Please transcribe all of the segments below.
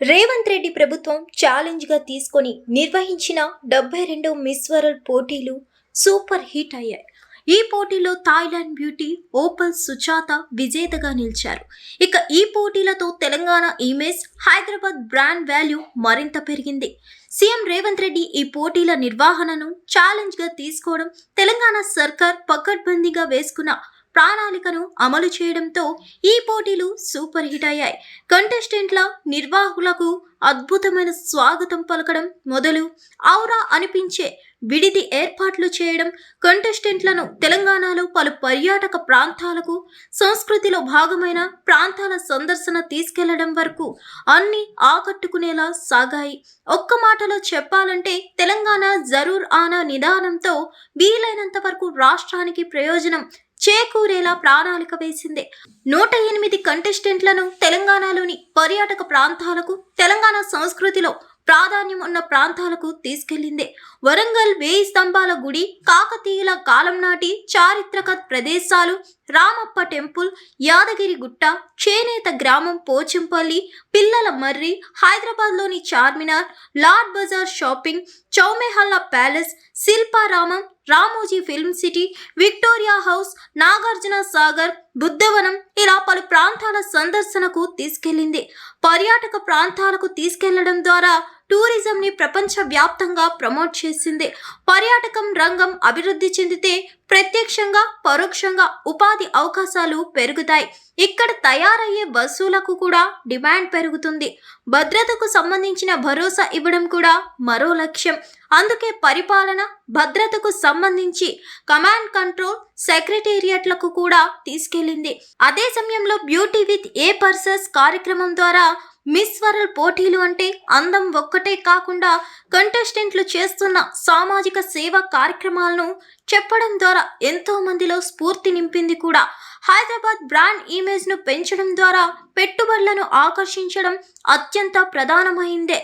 రేవంత్ రెడ్డి ప్రభుత్వం ఛాలెంజ్గా తీసుకొని నిర్వహించిన డెబ్బై రెండు మిస్ వరల్డ్ పోటీలు సూపర్ హిట్ అయ్యాయి. ఈ పోటీలో థాయిలాండ్ బ్యూటీ ఓపల్ సుజాత విజేతగా నిలిచారు. ఇక ఈ పోటీలతో Telangana image Hyderabad brand value మరింత పెరిగింది. సీఎం రేవంత్ రెడ్డి ఈ పోటీల నిర్వహణను ఛాలెంజ్గా తీసుకోవడం తెలంగాణ సర్కార్ పకడ్బందీగా వేసుకున్న ప్రణాళికను అమలు చేయడంతో ఈ పోటీలు సూపర్ హిట్ అయ్యాయి. కంటెస్టెంట్ల నిర్వాహకులకు అద్భుతమైన స్వాగతం పలకడం మొదలు ఔరా అనిపించే విడిది ఏర్పాట్లు చేయడం కంటెస్టెంట్లను తెలంగాణలో పలు పర్యాటక ప్రాంతాలకు సంస్కృతిలో భాగమైన ప్రాంతాల సందర్శన తీసుకెళ్ళడం వరకు అన్ని ఆకట్టుకునేలా సాగాయి. ఒక్క మాటలో చెప్పాలంటే తెలంగాణ జరూర్ ఆనా నిదానంతో వీలైనంత వరకు రాష్ట్రానికి ప్రయోజనం చేకూరేలా ప్రణాళిక వేసింది. నూట ఎనిమిది కంటెస్టెంట్లను తెలంగాణలోని పర్యాటక ప్రాంతాలకు తెలంగాణ సంస్కృతిలో ప్రాధాన్యం ఉన్న ప్రాంతాలకు తీసుకెళ్ళింది వరంగల్ వేయి స్తంభాల గుడి కాకతీయుల కాలం నాటి చారిత్రక ప్రదేశాలు రామప్ప టెంపుల్ యాదగిరి గుట్ట చేనేత గ్రామం పోచంపల్లి పిల్లల మర్రి హైదరాబాద్లోని Charminar Laad Bazaar shopping Chowmahalla palace Shilparamam Ramoji film city Victoria house Nagarjuna Sagar Buddhavanam ఇలా పలు ప్రాంతాల సందర్శనకు తీసుకెళ్ళింది పర్యాటక ప్రాంతాలకు తీసుకెళ్ళడం ద్వారా టూరిజంని ప్రపంచ వ్యాప్తంగా ప్రమోట్ చేసింది. పర్యాటకం రంగం అభివృద్ధి చెందితే ప్రత్యక్షంగా పరోక్షంగా ఉపాధి అవకాశాలు పెరుగుతాయి. ఇక్కడ తయారయ్యే వస్తువులకు కూడా డిమాండ్ పెరుగుతుంది. భద్రతకు సంబంధించిన భరోసా ఇవ్వడం కూడా మరో లక్ష్యం. అందుకే పరిపాలన భద్రతకు సంబంధించి కమాండ్ కంట్రోల్ సెక్రటేరియట్లకు కూడా తీసుకెళ్ళింది అదే సమయంలో బ్యూటీ విత్ ఏ పర్సస్ కార్యక్రమం ద్వారా మిస్ వరల్డ్ పోటీలు అంటే అందం ఒక్కటే కాకుండా కంటెస్టెంట్లు చేస్తున్న సామాజిక సేవా కార్యక్రమాలను చెప్పడం ద్వారా ఎంతో మందిలో స్ఫూర్తి నింపింది కూడా. హైదరాబాద్ బ్రాండ్ ఇమేజ్ను పెంచడం ద్వారా పెట్టుబడులను ఆకర్షించడం అత్యంత ప్రధానమైందే.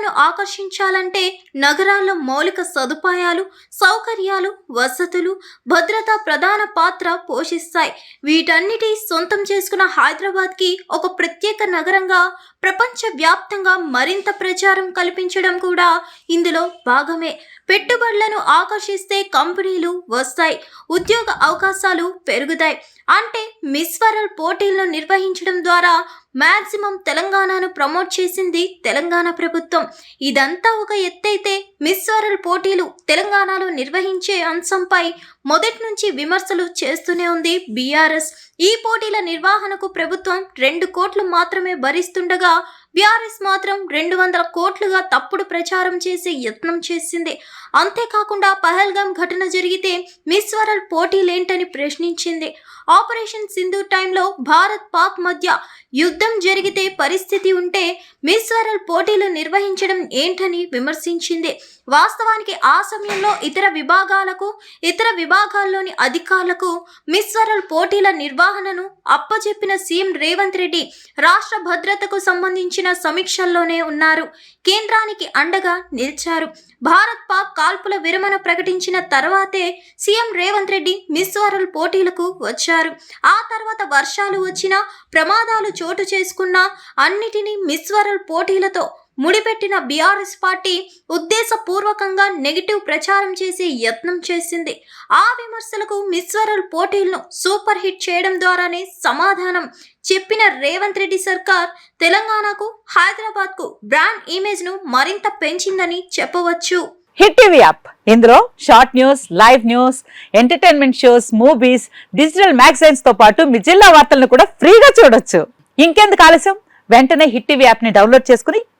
యువతను ఆకర్షించాలంటే నగరాల్లో మౌలిక సదుపాయాలు సౌకర్యాలు వసతులు భద్రత ప్రధాన పాత్ర పోషిస్తాయి. వీటన్నిటి సొంతం చేసుకున్న హైదరాబాద్కి ఒక ప్రత్యేక నగరంగా ప్రపంచవ్యాప్తంగా మరింత ప్రచారం కల్పించడం కూడా ఇందులో భాగమే. పెట్టుబడులను ఆకర్షిస్తే కంపెనీలు వస్తాయి ఉద్యోగ అవకాశాలు పెరుగుతాయి. అంటే మిస్ వరల్డ్ పోటీలను నిర్వహించడం ద్వారా మ్యాక్సిమం తెలంగాణను ప్రమోట్ చేసింది తెలంగాణ ప్రభుత్వం. ఇదంతా ఒక ఎత్తైతే మిస్ వరల్డ్ పోటీలు తెలంగాణలో నిర్వహించే అంశంపై మొదటి నుంచి విమర్శలు చేస్తూనే ఉంది బీఆర్ఎస్. ఈ పోటీల నిర్వహణకు ప్రభుత్వం రెండు కోట్లు మాత్రమే భరిస్తుండగా బీఆర్ఎస్ మాత్రం రెండు వందల కోట్లుగా తప్పుడు ప్రచారం చేసే యత్నం చేసింది. అంతేకాకుండా పహల్గాం ఘటన జరిగితే మిస్వరల్ పోటీలేంటని ప్రశ్నించింది. ఆపరేషన్ సింధు టైంలో భారత్ పాక్ మధ్య యుద్ధం జరిగితే పరిస్థితి ఉంటే మిస్వరల్ పోటీలు నిర్వహించడం ఏంటని విమర్శించింది. వాస్తవానికి ఆ సమయంలో ఇతర విభాగాలకు ఇతర విభాగాల్లోని అధికారులకు మిస్వరల్ పోటీల నిర్వహణను అప్పచెప్పిన సీఎం రేవంత్ రెడ్డి రాష్ట్ర భద్రతకు సంబంధించి నిర్వహించిన సమీక్షల్లోనే ఉన్నారు. కేంద్రానికి అండగా నిలిచారు. భారత్ పాక్ కాల్పుల విరమణ ప్రకటించిన తర్వాతే CM Revanth Reddy Miss World పోటీలకు వచ్చారు. ఆ తర్వాత వర్షాలు వచ్చినా ప్రమాదాలు చోటు చేసుకున్నా అన్నిటినీ మిస్ వరల్డ్ పోటీలతో ముడిపెట్టిన బీఆర్ఎస్ పార్టీ ఉద్దేశపూర్వకంగా నెగిటివ్ ప్రచారం చేసే యత్నం చేసింది. ఆ విమర్శలకు మిస్వరల్ పోటీలను సూపర్ హిట్ చేయడం ద్వారానే సమాధానం చెప్పిన రేవంత్ రెడ్డి సర్కార్ తెలంగాణకు హైదరాబాద్కు బ్రాండ్ ఇమేజ్ను మరింత పెంచిందని చెప్పవచ్చు. Hit TV app. ఇందులో short news live news entertainment shows movies digital మ్యాగజైన్స్తో పాటు మీ జిల్లా వార్తలను కూడా ఫ్రీగా చూడొచ్చు. ఇంకెందుకు ఆలస్యం? వెంటనే హిట్ టీవీ యాప్ని డౌన్లోడ్ చేసుకుని